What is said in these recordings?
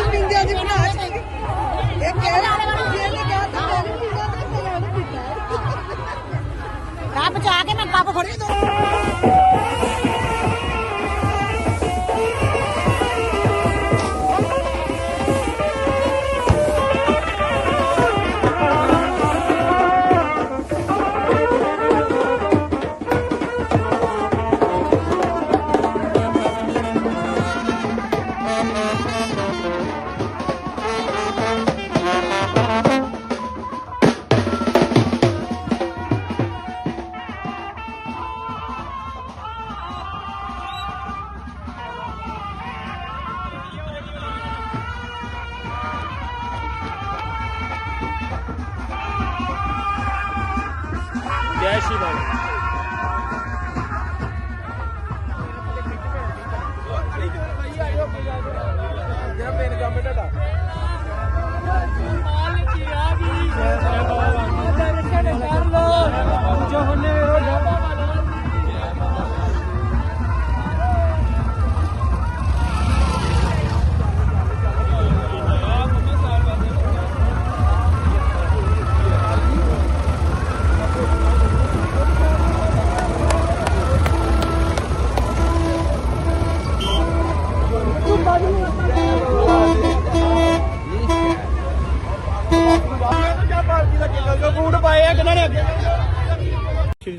ਤੂੰ ਬਿੰਦਿਆ ਦੀ ਬਣਾ ਚ ਇਹ ਕਹਿ ਰਿਹਾ ਇਹਨੇ ਕਿਹਾ ਤਾਂ ਮੈਂ ਨਹੀਂ ਪੀਂਦਾ ਤੇ ਮੈਂ ਨਹੀਂ ਪੀਂਦਾ ਕੱਪ ਚਾ ਕੇ ਮੈਂ ਕੱਪ ਫੜੀ ਦੋ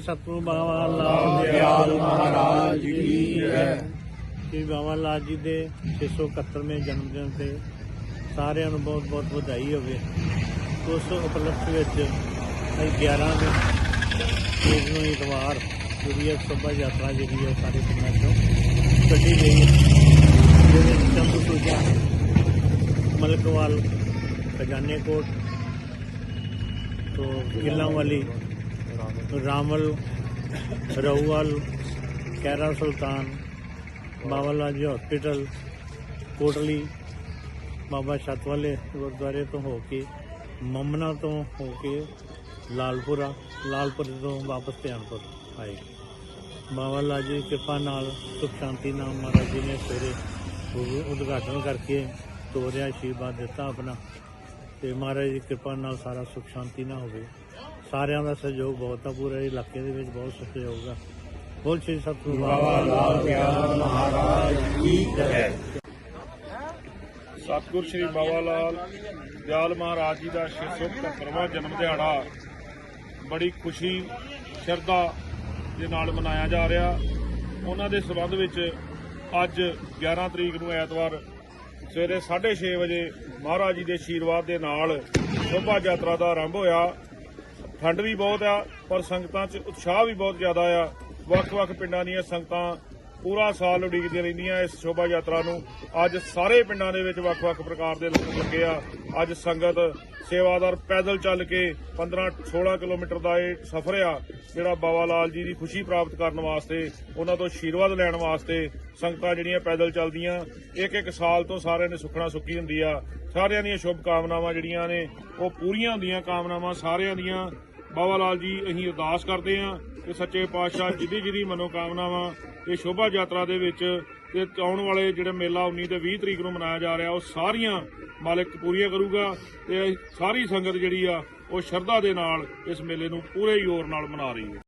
ਸਤਿਗੁਰੂ ਬਾਬਾ ਲਾਲ ਦਿਆਲ ਮਹਾਰਾਜ ਕੀ ਹੈ ਸ੍ਰੀ ਬਾਬਾ ਲਾਲ ਜੀ ਦੇ 671ਵੇਂ ਜਨਮ ਦਿਨ ਤੇ ਸਾਰਿਆਂ ਨੂੰ ਬਹੁਤ ਬਹੁਤ ਵਧਾਈ ਹੋਵੇ ਉਸ ਉਪਲਕਸ਼ ਵਿੱਚ ਅੱਜ 11 ਦਿਨ ਤਰੀਕ ਨੂੰ ਇਤਵਾਰ ਜਿਹੜੀ ਹੈ ਸ਼ੋਭਾ ਯਾਤਰਾ ਜਿਹੜੀ ਹੈ ਸਾਰੇ ਪਿੰਡਾਂ ਚੋਂ ਕੱਢੀ ਗਈ ਜਿਹਦੇ ਵਿੱਚ ਸੂਜਾ ਮਲਕਵਾਲ ਖਜ਼ਾਨੇ ਕੋਟ ਤੋਂ ਗਿੱਲਾਂ ਵਾਲੀ ਰਾਮਲ ਰਉਵਾਲ ਕੈਰਾ ਸੁਲਤਾਨ, ਬਾਬਾ ਲਾਜੀ ਹਸਪੀਟਲ ਕੋਟਲੀ, ਬਾਬਾ ਛਤਵਾਲੇ ਗੁਰਦੁਆਰੇ ਤੋਂ ਹੋ ਕੇ ਮਮਨਾ ਤੋਂ ਹੋ ਕੇ ਲਾਲਪੁਰਾ, ਲਾਲਪੁਰ ਤੋਂ ਵਾਪਸ ਧਿਆਨਪੁਰ ਆਏ। ਬਾਬਾ ਲਾਲ ਜੀ ਕਿਰਪਾ ਨਾਲ ਸੁਖ ਸ਼ਾਂਤੀ ਨਾਲ ਮਹਾਰਾਜ ਜੀ ਨੇ ਸਵੇਰੇ ਉਦਘਾਟਨ ਕਰਕੇ ਤੋਰਿਆ, ਆਸ਼ੀਰਵਾਦ ਦਿੱਤਾ ਆਪਣਾ ਤੇ ਮਹਾਰਾਜ ਦੀ ਕਿਰਪਾ ਨਾਲ ਸਾਰਾ ਸੁਖ ਸ਼ਾਂਤੀ ਨਾਲ ਹੋਵੇ। ਸਾਰਿਆਂ ਦਾ ਸਹਿਯੋਗ ਬਹੁਤ ਆ ਪੂਰੇ ਇਲਾਕੇ ਦੇ ਵਿੱਚ ਬਹੁਤ ਸਹਿਯੋਗ ਆ। ਬੋਲ ਸ਼੍ਰੀ ਸਤਿਗੁਰੂ ਬਾਬਾ ਲਾਲ ਸਤਿਗੁਰ ਸ਼੍ਰੀ ਬਾਬਾ ਲਾਲ ਦਿਆਲ ਮਹਾਰਾਜ ਜੀ ਦਾ 671ਵਾਂ ਜਨਮ ਦਿਹਾੜਾ। ਬੜੀ ਖੁਸ਼ੀ ਸ਼ਰਧਾ ਦੇ ਨਾਲ ਮਨਾਇਆ ਜਾ ਰਿਹਾ। ਉਹਨਾਂ ਦੇ ਸਬੰਧ ਵਿੱਚ ਅੱਜ 11 ਤਰੀਕ ਨੂੰ ਐਤਵਾਰ ਸਵੇਰੇ 6:30 ਵਜੇ ਮਹਾਰਾਜ ਜੀ ਦੇ ਆਸ਼ੀਰਵਾਦ ਦੇ ਨਾਲ ਸ਼ੋਭਾ ਯਾਤਰਾ ਦਾ ਆਰੰਭ ਹੋਇਆ। ਠੰਡ ਵੀ ਬਹੁਤ ਆ, ਪਰ ਸੰਗਤਾਂ 'ਚ ਉਤਸ਼ਾਹ ਵੀ ਬਹੁਤ ਜ਼ਿਆਦਾ ਆ। ਵੱਖ-ਵੱਖ ਪਿੰਡਾਂ ਦੀਆਂ ਸੰਗਤਾਂ ਪੂਰਾ ਸਾਲ ਉਡੀਕਦੀਆਂ ਰਹਿੰਦੀਆਂ ਇਸ ਸ਼ੋਭਾ ਯਾਤਰਾ ਨੂੰ। ਅੱਜ ਸਾਰੇ ਪਿੰਡਾਂ ਦੇ ਵਿੱਚ ਵੱਖ-ਵੱਖ ਪ੍ਰਕਾਰ ਦੇ ਲੰਗਰ ਲੱਗੇ ਆ। ਅੱਜ ਸੰਗਤ ਸੇਵਾਦਾਰ ਪੈਦਲ ਚੱਲ ਕੇ 15-16 ਕਿਲੋਮੀਟਰ ਦਾ ਇਹ ਸਫ਼ਰ ਆ, ਜਿਹੜਾ ਬਾਬਾ ਲਾਲ ਜੀ ਦੀ ਖੁਸ਼ੀ ਪ੍ਰਾਪਤ ਕਰਨ ਵਾਸਤੇ, ਉਹਨਾਂ ਤੋਂ ਆਸ਼ੀਰਵਾਦ ਲੈਣ ਵਾਸਤੇ ਸੰਗਤਾਂ ਜਿਹੜੀਆਂ ਪੈਦਲ ਚੱਲਦੀਆਂ। ਇੱਕ ਇੱਕ ਸਾਲ ਤੋਂ ਸਾਰਿਆਂ ਨੇ ਸੁਖਣਾ ਸੁੱਕੀ ਹੁੰਦੀ ਆ। ਸਾਰਿਆਂ ਦੀਆਂ ਸ਼ੁਭ ਕਾਮਨਾਵਾਂ ਜਿਹੜੀਆਂ ਨੇ, ਉਹ ਪੂਰੀਆਂ ਹੁੰਦੀਆਂ, ਕਾਮਨਾਵਾਂ ਸਾਰਿਆਂ ਦੀਆਂ। ਬਾਬਾ ਲਾਲ ਜੀ, ਅਸੀਂ ਅਰਦਾਸ ਕਰਦੇ ਹਾਂ ਕਿ ਸੱਚੇ ਪਾਤਸ਼ਾਹ ਜਿਹਦੀ ਜਿਹਦੀ ਮਨੋਕਾਮਨਾਵਾਂ ਇਹ ਸ਼ੋਭਾ ਯਾਤਰਾ ਦੇ ਵਿੱਚ ਤੇ ਆਉਣ ਵਾਲੇ ਜਿਹੜਾ ਮੇਲਾ 19 ਤੇ 20 ਤਰੀਕ ਨੂੰ ਮਨਾਇਆ ਜਾ ਰਿਹਾ, ਉਹ ਸਾਰੀਆਂ ਮਾਲਕ ਪੂਰੀਆਂ ਕਰੂਗਾ ਤੇ ਸਾਰੀ ਸੰਗਤ ਜਿਹੜੀ ਆ, ਉਹ ਸ਼ਰਧਾ ਦੇ ਨਾਲ ਇਸ ਮੇਲੇ ਨੂੰ ਪੂਰੇ ਜ਼ੋਰ ਨਾਲ ਮਨਾ ਰਹੀ ਹੈ।